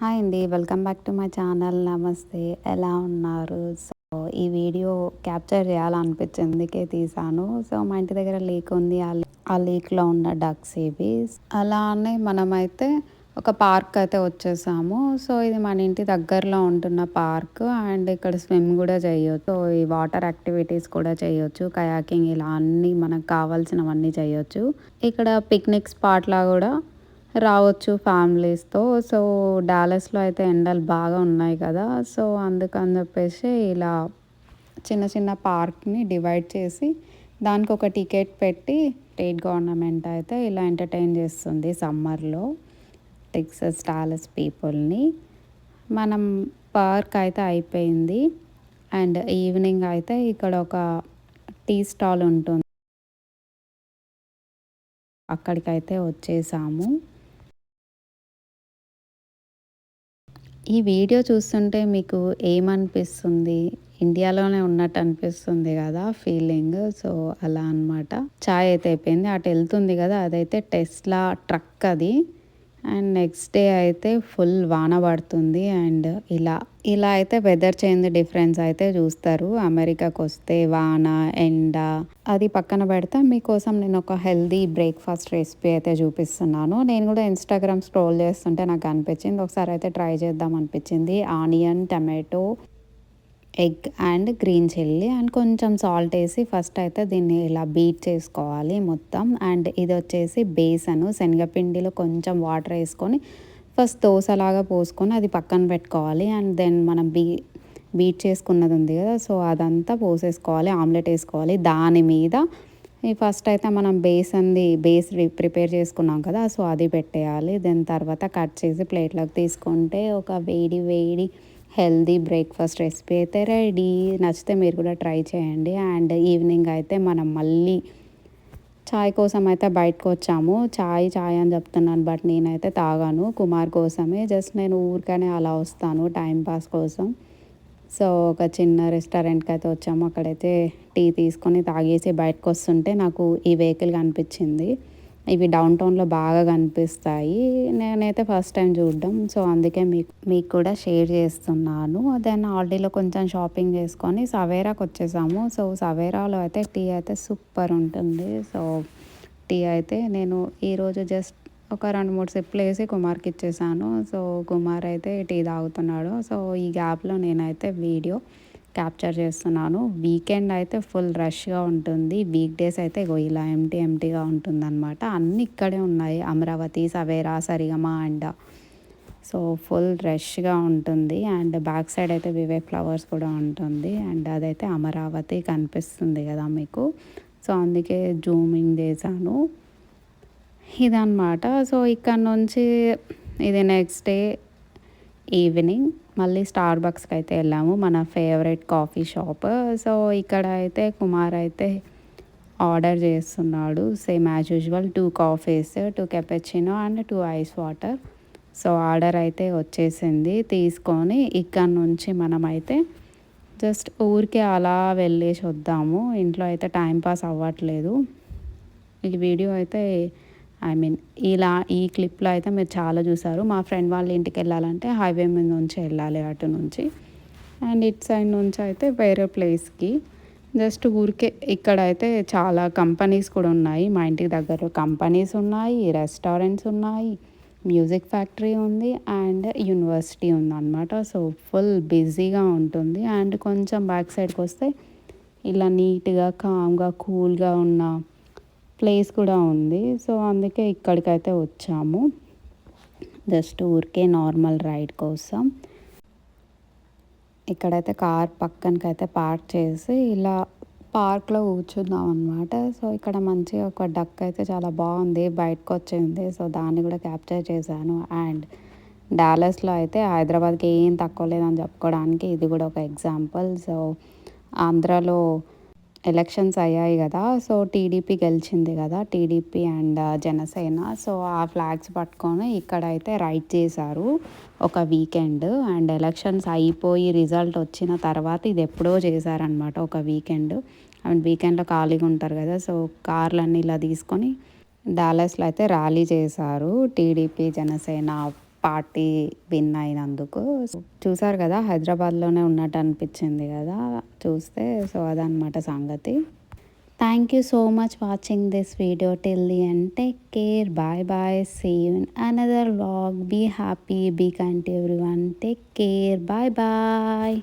Hi అండి. Welcome back to my channel. నమస్తే. ఎలా ఉన్నారు? సో ఈ వీడియో క్యాప్చర్ చేయాలనిపించింది అందుకే తీసాను. సో మా ఇంటి దగ్గర లేక్ ఉంది. ఆ లేక్లో ఉన్న డక్స్ ఇవి. అలానే మనమైతే ఒక పార్క్ అయితే వచ్చేసాము. సో ఇది మన ఇంటి దగ్గరలో ఉంటున్న పార్క్. అండ్ ఇక్కడ స్విమ్ కూడా చేయొచ్చు. ఈ వాటర్ యాక్టివిటీస్ కూడా చేయొచ్చు. కయాకింగ్ ఇలా అన్నీ మనకు కావాల్సినవన్నీ చేయొచ్చు. ఇక్కడ పిక్నిక్ స్పాట్లా కూడా రావచ్చు ఫ్యామిలీస్తో సో డాలస్లో అయితే ఎండలు బాగా ఉన్నాయి కదా. సో అందుకని చెప్పేసి ఇలా చిన్న చిన్న పార్క్ని డివైడ్ చేసి దానికి ఒక టికెట్ పెట్టి స్టేట్ గవర్నమెంట్ అయితే ఇలా ఎంటర్టైన్ చేస్తుంది సమ్మర్లో. టెక్సస్ డాలస్ పీపుల్ని మనం పార్క్ అయితే అయిపోయింది. అండ్ ఈవినింగ్ అయితే ఇక్కడ ఒక టీ స్టాల్ ఉంటుంది. అక్కడికైతే వచ్చేసాము. ఈ వీడియో చూస్తుంటే మీకు ఏమనిపిస్తుంది? ఇండియాలోనే ఉన్నట్టు అనిపిస్తుంది కదా ఫీలింగ్ సో అలా అనమాట చాయ్ అయితే అయిపోయింది. అటు వెళ్తుంది కదా. అదైతే టెస్లా ట్రక్ అది. అండ్ నెక్స్ట్ డే అయితే ఫుల్ వాన పడుతుంది అండ్ ఇలా ఇలా అయితే వెదర్ చేంజ్ డిఫరెన్స్ అయితే చూస్తారు. అమెరికాకి వస్తే వాన ఎండ అది పక్కన పెడితే. మీకోసం నేను ఒక హెల్దీ బ్రేక్ఫాస్ట్ రెసిపీ అయితే చూపిస్తున్నాను. నేను కూడా ఇన్స్టాగ్రామ్ స్క్రోల్ చేస్తుంటే నాకు అనిపించింది. ఒకసారి అయితే ట్రై చేద్దాం అనిపించింది. Onion tomato egg and green chilli and కొంచెం సాల్ట్ వేసి ఫస్ట్ అయితే దీన్ని ఇలా బీట్ చేసుకోవాలి మొత్తం. అండ్ ఇది వచ్చేసి బేసను శనగపిండిలో కొంచెం వాటర్ వేసుకొని ఫస్ట్ దోశలాగా పోసుకొని అది పక్కన పెట్టుకోవాలి. అండ్ దెన్ మనం బీ బీట్ చేసుకున్నది ఉంది కదా సో అదంతా పోసేసుకోవాలి ఆమ్లెట్ వేసుకోవాలి దాని మీద. ఫస్ట్ అయితే మనం బేసన్ది బేస్ ప్రిపేర్ చేసుకున్నాం కదా సో అది పెట్టేయాలి. దాని తర్వాత కట్ చేసి ప్లేట్లోకి తీసుకుంటే ఒక వేడి వేడి హెల్దీ బ్రేక్ఫాస్ట్ రెసిపీ అయితే రెడీ. నచ్చితే మీరు కూడా ట్రై చేయండి. అండ్ ఈవినింగ్ అయితే మనం మళ్ళీ చాయ్ కోసం అయితే బయటకు వచ్చాము. చాయ్ చాయ్ అని చెప్తున్నాను బట్ నేనైతే తాగాను. కుమార్ కోసమే. జస్ట్ నేను ఊరికనే అలా వస్తాను టైంపాస్ కోసం. సో ఒక చిన్న రెస్టారెంట్కి అయితే వచ్చాము. అక్కడైతే టీ తీసుకొని తాగేసి బయటకు వస్తుంటే నాకు ఈ వెహికల్ కనిపించింది. ఇవి డౌన్ టౌన్లో బాగా కనిపిస్తాయి. నేనైతే ఫస్ట్ టైం చూడడం. సో అందుకే మీకు మీకు కూడా షేర్ చేస్తున్నాను. దెన్ ఆల్రెడీలో కొంచెం షాపింగ్ చేసుకొని సవేరాకి వచ్చేసాము. సో సవేరాలో అయితే టీ అయితే సూపర్ ఉంటుంది. సో టీ అయితే నేను ఈరోజు జస్ట్ ఒక రెండు మూడు సిప్లు వేసి కుమార్కి ఇచ్చేసాను. సో కుమార్ అయితే టీ తాగుతున్నాడు. సో ఈ గ్యాప్లో నేనైతే వీడియో క్యాప్చర్ చేస్తున్నాను. వీకెండ్ అయితే ఫుల్ రష్గా ఉంటుంది. వీక్ డేస్ అయితే ఇలా ఎంటీ ఎంటీగా ఉంటుంది అనమాట అన్నీ ఇక్కడే ఉన్నాయి. Amaravati Savera Sarigama and so full రష్గా ఉంటుంది. అండ్ బ్యాక్ సైడ్ అయితే వివే ఫ్లవర్స్ కూడా ఉంటుంది. అండ్ అదైతే అమరావతి కనిపిస్తుంది కదా మీకు. సో అందుకే జూమింగ్ చేశాను. ఇదన్నమాట. సో ఇక్కడ నుంచి ఇది నెక్స్ట్ డే ఈవినింగ్ మళ్ళీ స్టార్ బక్స్కి అయితే వెళ్ళాము. మన ఫేవరెట్ కాఫీ షాప్. సో ఇక్కడ అయితే కుమార్ అయితే ఆర్డర్ చేస్తున్నాడు. Same as usual two coffees two cappuccino and two ice water. So order అయితే వచ్చేసింది. తీసుకొని ఇక్కడ నుంచి మనమైతే జస్ట్ ఊరికే అలా వెళ్ళేసి వద్దాము. ఇంట్లో అయితే టైం పాస్ అవ్వట్లేదు. ఈ వీడియో అయితే ఐ మీన్ ఇలా ఈ క్లిప్లో అయితే మీరు చాలా చూసారు. మా ఫ్రెండ్ వాళ్ళ ఇంటికి వెళ్ళాలంటే హైవే మీద నుంచి వెళ్ళాలి అటు నుంచి. అండ్ ఇట్ సైడ్ నుంచి అయితే వేరే ప్లేస్కి జస్ట్ ఊరికే ఇక్కడ అయితే చాలా కంపెనీస్ కూడా ఉన్నాయి. మా ఇంటికి దగ్గర కంపెనీస్ ఉన్నాయి రెస్టారెంట్స్ ఉన్నాయి మ్యూజిక్ ఫ్యాక్టరీ ఉంది అండ్ యూనివర్సిటీ ఉంది సో ఫుల్ బిజీగా ఉంటుంది. అండ్ కొంచెం బ్యాక్ సైడ్కి వస్తే ఇలా నీట్గా కామ్గా కూల్గా ఉన్న ప్లేస్ కూడా ఉంది. సో అందుకే ఇక్కడికైతే వచ్చాము. జస్ట్ ఊరికే నార్మల్ రైడ్ కోసం. ఇక్కడైతే కార్ పక్కనకైతే పార్క్ చేసి ఇలా పార్క్లో కూర్చుందాం అనమాట సో ఇక్కడ మంచిగా ఒక డక్ అయితే చాలా బాగుంది. బయటకు వచ్చింది. సో దాన్ని కూడా క్యాప్చర్ చేశాను. అండ్ డాలస్లో అయితే హైదరాబాద్కి ఏం తక్కువ లేదని చెప్పుకోవడానికి ఇది కూడా ఒక ఎగ్జాంపుల్. సో ఆంధ్రాలో ఎలక్షన్స్ అయ్యాయి కదా సో టీడీపీ గెలిచింది కదా TDP and uh, Janasena. So ఆ ఫ్లాగ్స్ పట్టుకొని ఇక్కడైతే రైడ్ చేశారు ఒక వీకెండ్ అండ్ ఎలక్షన్స్ అయిపోయి రిజల్ట్ వచ్చిన తర్వాత ఇది ఎప్పుడో చేశారనమాట ఒక వీకెండ్ అండ్ వీకెండ్లో ఖాళీగా ఉంటారు కదా సో కార్లన్నీ ఇలా తీసుకొని డాలస్లో అయితే ర్యాలీ చేశారు టీడీపీ జనసేన పార్టీ విన్ అయినందుకు. చూసారు కదా హైదరాబాద్లోనే ఉన్నట్టు అనిపించింది కదా చూస్తే సో అదనమాట సంగతి. Thank you so much watching this video till the end take care bye bye see you another vlog be happy be content everyone take care bye bye